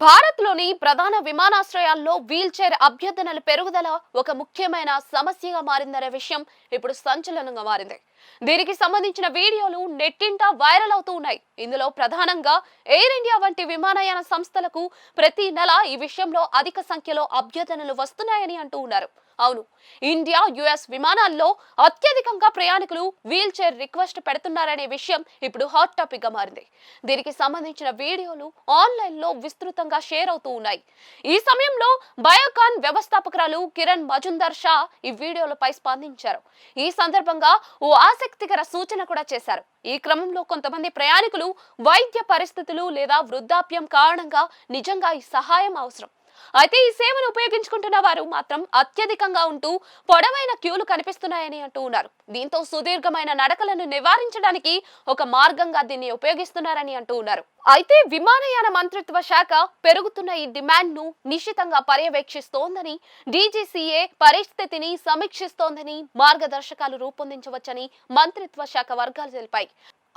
భారత్లోని ప్రధాన విమానాశ్రయాల్లో wheel chair అభ్యర్థనల పెరుగుదల ఒక ముఖ్యమైన సమస్యగా మారిందనే విషయం ఇప్పుడు సంచలనంగా మారింది. దీనికి సంబంధించిన వీడియోలు నెట్టింట వైరల్ అవుతూ ఉన్నాయి. ఇందులో ప్రధానంగా ఎయిర్ ఇండియా వంటి విమానయాన సంస్థలకు ప్రతి నెల ఈ విషయంలో అధిక సంఖ్యలో అభ్యర్థనలు వస్తున్నాయని అంటూ ఉన్నారు. అవును ఇండియా యుఎస్ విమానాల్లో అత్యధికంగా ప్రయాణికులు వీల్ చైర్ రిక్వెస్ట్ పెడుతున్నారనే విషయం ఇప్పుడు హాట్ టాపిక్గా మారింది. దీనికి సంబంధించిన వీడియోలు ఆన్లైన్లో విస్తృతంగా షేర్ అవుతూ ఉన్నాయి. ఈ సమయంలో బయోకాన్ వ్యవస్థాపకురాలు కిరణ్ మజుందర్ షా ఈ వీడియోలపై స్పందించారు. ఈ సందర్భంగా ఓ ఆసక్తికర సూచన కూడా చేశారు. ఈ క్రమంలో కొంతమంది ప్రయాణికులు వైద్య పరిస్థితులు లేదా వృద్ధాప్యం కారణంగా నిజంగా ఈ సహాయం అవసరం. అయితే ఈ సేవను ఉపయోగించుకుంటున్న వారు మాత్రం అత్యధికంగా ఉంటూ పొడవైన క్యూలు కనిపిస్తున్నాయని అంటూ ఉన్నారు. దీంతో సుదీర్ఘమైన నడకలను నివారించడానికి ఒక మార్గంగా దీన్ని ఉపయోగిస్తున్నారని అంటూ ఉన్నారు. అయితే విమానయాన మంత్రిత్వ శాఖ పెరుగుతున్న ఈ డిమాండ్ను నిశ్చితంగా పర్యవేక్షిస్తోందని డీజీసీఏ పరిస్థితిని సమీక్షిస్తోందని మార్గదర్శకాలు రూపొందించవచ్చని మంత్రిత్వ శాఖ వర్గాలు తెలిపాయి.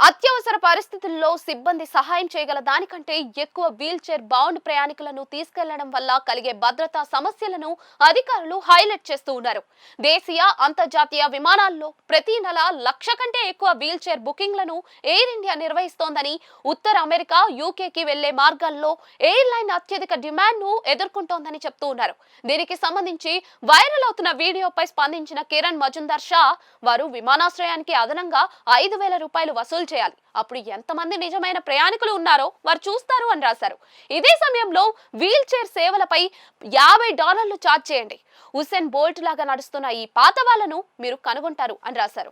అత్యవసర పరిస్థితుల్లో సిబ్బంది సహాయం చేయగల దానికంటే ఎక్కువ వీల్ చైర్ బౌండ్ ప్రయాణికులను తీసుకెళ్ళడం వల్ల కలిగే భద్రతా సమస్యలను అధికారులు హైలైట్ చేస్తూ ఉన్నారు. దేశీయ అంతర్జాతీయ విమానాల్లో ప్రతి నెల లక్ష కంటే ఎక్కువ వీల్ చైర్ బుకింగ్లను ఎయిర్ ఇండియా నిర్వహిస్తోందని ఉత్తర అమెరికా యూకేకి వెళ్ళే మార్గాల్లో ఎయిర్ లైన్ అత్యధిక డిమాండ్ను ఎదుర్కొంటోందని చెప్తూ ఉన్నారు. దీనికి సంబంధించి వైరల్ అవుతున్న వీడియోపై స్పందించిన కిరణ్ మజుందార్ షా వారు విమానాశ్రయానికి అదనంగా ఐదు వేల రూపాయలు వసూలు చేయాలి. అప్పుడు ఎంతమంది నిజమైన ప్రయాణికులు ఉన్నారో వారు చూస్తారు అని రాశారు. ఇదే సమయంలో వీల్ చైర్ సేవలపై యాభై డాలర్లు ఛార్జ్ చేయండి. హుసేన్ బోల్ట్ లాగా నడుస్తున్న ఈ పాత వాళ్ళను మీరు కనుగొంటారు అని రాశారు.